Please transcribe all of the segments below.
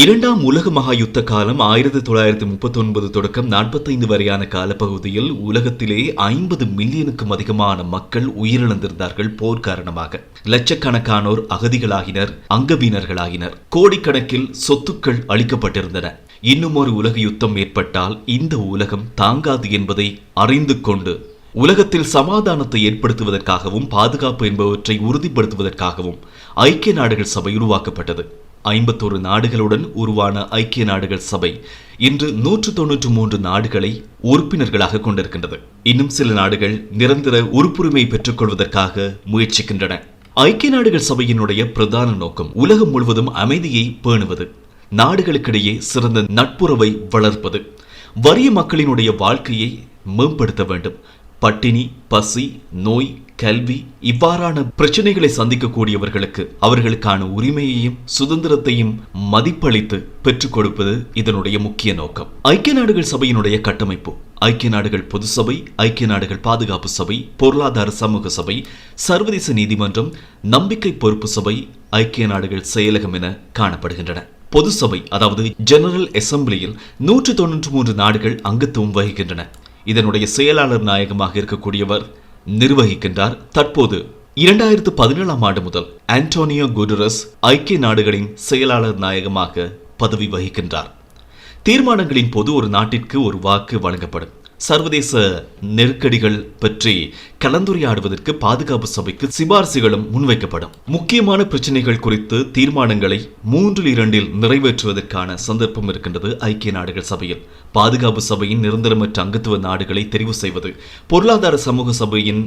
இரண்டாம் உலக மகா யுத்த காலம் ஆயிரத்தி தொள்ளாயிரத்தி முப்பத்தி ஒன்பது தொடக்கம் நாற்பத்தைந்து வரையான காலப்பகுதியில் உலகத்திலே ஐம்பது மில்லியனுக்கும் அதிகமான மக்கள் உயிரிழந்திருந்தார்கள் போர் காரணமாக. லட்சக்கணக்கானோர் அகதிகளாகினர் அங்கவீனர்களாகினர். கோடிக்கணக்கில் சொத்துக்கள் அளிக்கப்பட்டிருந்தன. இன்னும் ஒரு உலக யுத்தம் ஏற்பட்டால் இந்த உலகம் தாங்காது என்பதை அறிந்து கொண்டு உலகத்தில் சமாதானத்தை ஏற்படுத்துவதற்காகவும் பாதுகாப்பு என்பவற்றை உறுதிப்படுத்துவதற்காகவும் ஐக்கிய நாடுகள் சபை உருவாக்கப்பட்டது. ஐம்பத்தோரு நாடுகளுடன் உருவான ஐக்கிய நாடுகள் சபை இன்று நூற்று தொன்னூற்று மூன்று நாடுகளை உறுப்பினர்களாக கொண்டிருக்கின்றது. இன்னும் சில நாடுகள் நிரந்தர உறுப்புரிமை பெற்றுக்கொள்வதற்காக முயற்சிக்கின்றன. ஐக்கிய நாடுகள் சபையினுடைய பிரதான நோக்கம் உலகம் முழுவதும் அமைதியை பேணுவது நாடுகளுக்கிடையே சிறந்த நட்புறவை வளர்ப்பது வறிய மக்களினுடைய வாழ்க்கையை மேம்படுத்த வேண்டும். பட்டினி பசி நோய் கல்வி இவ்வாறான பிரச்சனைகளை சந்திக்கக்கூடியவர்களுக்கு அவர்களுக்கான உரிமையையும் சுதந்திரத்தையும் மதிப்பளித்து பெற்றுக் கொடுப்பது இதனுடைய முக்கிய நோக்கம். ஐக்கிய நாடுகள் சபையினுடைய கட்டமைப்பு ஐக்கிய நாடுகள் பொது சபை ஐக்கிய நாடுகள் பாதுகாப்பு சபை பொருளாதார சமூக சபை சர்வதேச நீதிமன்றம் நம்பிக்கை பொறுப்பு சபை ஐக்கிய நாடுகள் செயலகம் என காணப்படுகின்றன. பொது சபை அதாவது ஜெனரல் அசம்பிளியில் நூற்று தொன்னூற்று மூன்று நாடுகள் அங்கத்துவம் வகிக்கின்றன. இதனுடைய செயலாளர் நாயகமாக இருக்கக்கூடியவர் நிர்வகிக்கின்றார். தற்போது இரண்டாயிரத்து பதினேழாம் ஆண்டு முதல் ஆண்டோனியோ குடரஸ் ஐக்கிய நாடுகளின் செயலாளர் நாயகமாக பதவி வகிக்கின்றார். தீர்மானங்களின் போது ஒரு நாட்டிற்கு ஒரு வாக்கு வழங்கப்படும். சர்வதேச நெருக்கடிகள் பற்றி கலந்துரையாடுவதற்கு பாதுகாப்பு சபைக்கு சிபாரிசுகளும் முன்வைக்கப்படும். முக்கியமான பிரச்சனைகள் குறித்து தீர்மானங்களை மூன்றில் இரண்டில் நிறைவேற்றுவதற்கான சந்தர்ப்பம் இருக்கின்றது ஐக்கிய நாடுகள் சபையில். பாதுகாப்பு சபையின் நிரந்தரமற்ற அங்கத்துவ நாடுகளை தெரிவு செய்வது பொருளாதார சமூக சபையின்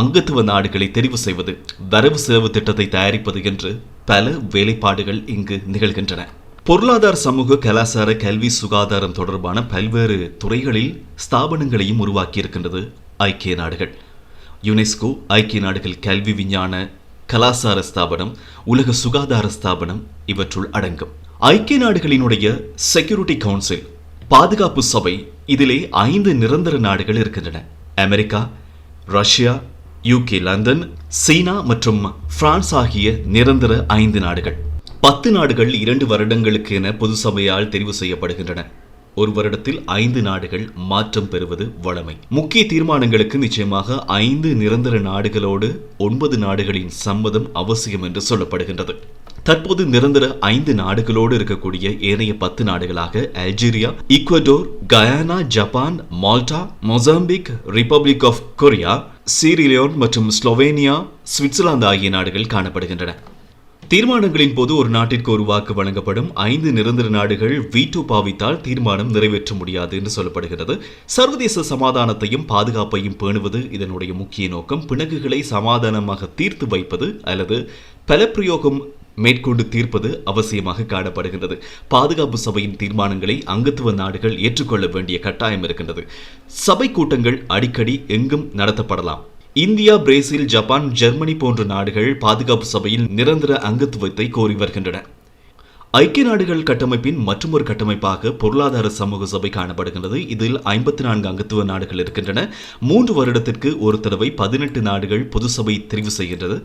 அங்கத்துவ நாடுகளை தெரிவு செய்வது வரவு செலவு திட்டத்தை தயாரிப்பது என்று பல வேலைப்பாடுகள் இங்கு நிகழ்கின்றன. பொருளாதார சமூக கலாச்சார கல்வி சுகாதாரம் தொடர்பான பல்வேறு துறைகளில் ஸ்தாபனங்களையும் உருவாக்கியிருக்கின்றது ஐக்கிய நாடுகள். யுனெஸ்கோ ஐக்கிய நாடுகள் கல்வி விஞ்ஞான கலாசார ஸ்தாபனம் உலக சுகாதார ஸ்தாபனம் இவற்றுள் அடங்கும். ஐக்கிய நாடுகளினுடைய செக்யூரிட்டி கவுன்சில் பாதுகாப்பு சபை இதிலே ஐந்து நிரந்தர நாடுகள் இருக்கின்றன. America Russia UK London China மற்றும் பிரான்ஸ் ஆகிய நிரந்தர ஐந்து நாடுகள். பத்து நாடுகள் இரண்டு வருடங்களுக்கு என பொது சபையால் தெரிவு செய்யப்படுகின்றன. ஒரு வருடத்தில் ஐந்து நாடுகள் மாற்றம் பெறுவது வழமை. முக்கிய தீர்மானங்களுக்கு நிச்சயமாக ஐந்து நிரந்தர நாடுகளோடு ஒன்பது நாடுகளின் சம்மதம் அவசியம் என்று சொல்லப்படுகின்றது. தற்போது நிரந்தர ஐந்து நாடுகளோடு இருக்கக்கூடிய ஏனைய பத்து நாடுகளாக Algeria Ecuador Guyana Japan Malta Mozambique republic of Korea Sierra Leone மற்றும் ஸ்லோவேனியா சுவிட்சர்லாந்து ஆகிய நாடுகள் காணப்படுகின்றன. தீர்மானங்களின் போது ஒரு நாட்டிற்கு ஒரு வாக்கு வழங்கப்படும் ஐந்து நிரந்தர நாடுகள் வீட்டோ பாவித்தால் தீர்மானம் நிறைவேற்ற முடியாது என்று சொல்லப்படுகிறது. சர்வதேச சமாதானத்தையும் பாதுகாப்பையும் பேணுவது இதனுடைய முக்கிய நோக்கம். பிணக்குகளை சமாதானமாக தீர்த்து வைப்பது அல்லது பலப்பிரயோகம் மேற்கொண்டு தீர்ப்பது அவசியமாக காணப்படுகின்றது. பாதுகாப்பு சபையின் தீர்மானங்களை அங்கத்துவ நாடுகள் ஏற்றுக்கொள்ள வேண்டிய கட்டாயம் இருக்கின்றது. சபை கூட்டங்கள் அடிக்கடி எங்கும் நடத்தப்படலாம். இந்தியா பிரேசில் ஜப்பான் ஜெர்மனி போன்ற நாடுகள் பாதுகாப்பு சபையில் நிரந்தர அங்கத்துவத்தை கோரி வருகின்றன. ஐக்கிய நாடுகள் கட்டமைப்பின் மற்றொரு கட்டமைப்பாக பொருளாதார சமூக சபை காணப்படுகின்றது. இதில் ஐம்பத்தி நான்கு அங்கத்துவ நாடுகள் இருக்கின்றன. மூன்று வருடத்திற்கு ஒரு தடவை பதினெட்டு நாடுகள் பொது சபை தெரிவு செய்கின்றது.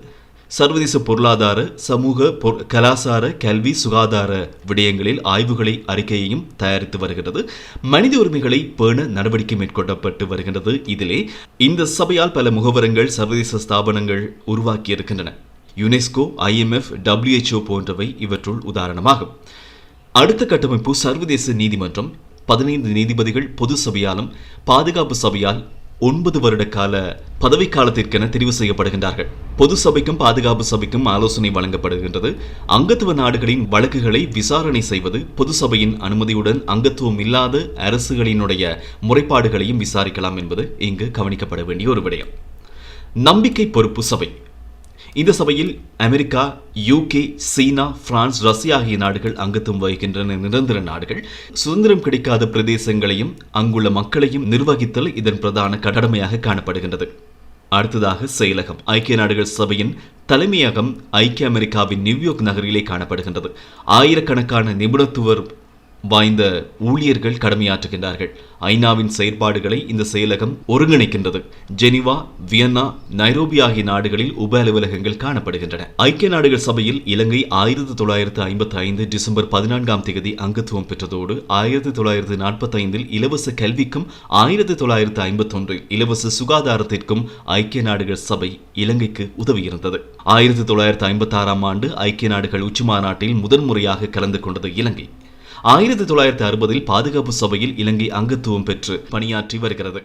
சர்வதேச பொருளாதார சமூக கலாசார கல்வி சுகாதார விடயங்களில் ஆய்வுகளை அறிக்கையையும் தயாரித்து வருகிறது. மனித உரிமைகளை பேண நடவடிக்கை மேற்கொள்ளப்பட்டு வருகின்றது. இதிலே இந்த சபையால் பல முகவரங்கள் சர்வதேச ஸ்தாபனங்கள் உருவாக்கி இருக்கின்றன. யுனெஸ்கோ ஐஎம்எஃப் டபிள்யூஹெச்ஓ போன்றவை இவற்றுள் உதாரணமாகும். அடுத்த கட்டமைப்பு சர்வதேச நீதிமன்றம். பதினைந்து நீதிபதிகள் பொது சபையாலும் பாதுகாப்பு சபையால் ஒன்பது வருட கால பதவிக்காலத்திற்கென தெரிவு செய்யப்படுகின்றார்கள். பொது சபைக்கும் பாதுகாப்பு சபைக்கும் ஆலோசனை வழங்கப்படுகின்றது. அங்கத்துவ நாடுகளின் வழக்குகளை விசாரணை செய்வது பொது சபையின் அனுமதியுடன் அங்கத்துவம் இல்லாத அரசுகளினுடைய முறைப்பாடுகளையும் விசாரிக்கலாம் என்பது இங்கு கவனிக்கப்பட வேண்டிய ஒரு விடயம். நம்பிக்கை பொறுப்பு சபை. இந்த சபையில் America UK China France Russia ஆகிய நாடுகள் அங்கத்துவம் வகிக்கின்றன. நிரந்தர நாடுகள். சுதந்திரம் கிடைக்காத பிரதேசங்களையும் அங்குள்ள மக்களையும் நிர்வகித்தல் இதன் பிரதான கடமையாக காணப்படுகின்றது. அடுத்ததாக செயலகம். ஐக்கிய நாடுகள் சபையின் தலைமையகம் ஐக்கிய அமெரிக்காவின் நியூயார்க் நகரிலே காணப்படுகின்றது. ஆயிரக்கணக்கான நிபுணத்துவர் வாய்ந்த ஊழியர்கள் கடமையாற்றுகின்றார்கள். ஐநாவின் செயற்பாடுகளை இந்த செயலகம் ஒருங்கிணைக்கின்றது. ஜெனிவா வியன்னா நைரோபி ஆகிய நாடுகளில் உப அலுவலகங்கள் காணப்படுகின்றன. ஐக்கிய நாடுகள் சபையில் இலங்கை ஆயிரத்தி தொள்ளாயிரத்து ஐம்பத்தி ஐந்து டிசம்பர் பதினான்காம் தேதி அங்கத்துவம் பெற்றதோடு ஆயிரத்தி தொள்ளாயிரத்து நாற்பத்தி ஐந்தில் இலவச கல்விக்கும் ஆயிரத்தி தொள்ளாயிரத்து ஐம்பத்தி ஒன்றில் இலவச சுகாதாரத்திற்கும் ஐக்கிய நாடுகள் சபை இலங்கைக்கு உதவியிருந்தது. ஆயிரத்தி தொள்ளாயிரத்து ஐம்பத்தி ஆறாம் ஆண்டு ஐக்கிய நாடுகள் உச்சி மாநாட்டில் முதன்முறையாக கலந்து கொண்டது இலங்கை. ஆயிரத்தி தொள்ளாயிரத்தி அறுபதில் பாதுகாப்பு சபையில் இலங்கை அங்கத்துவம் பெற்று பணியாற்றி வருகிறது.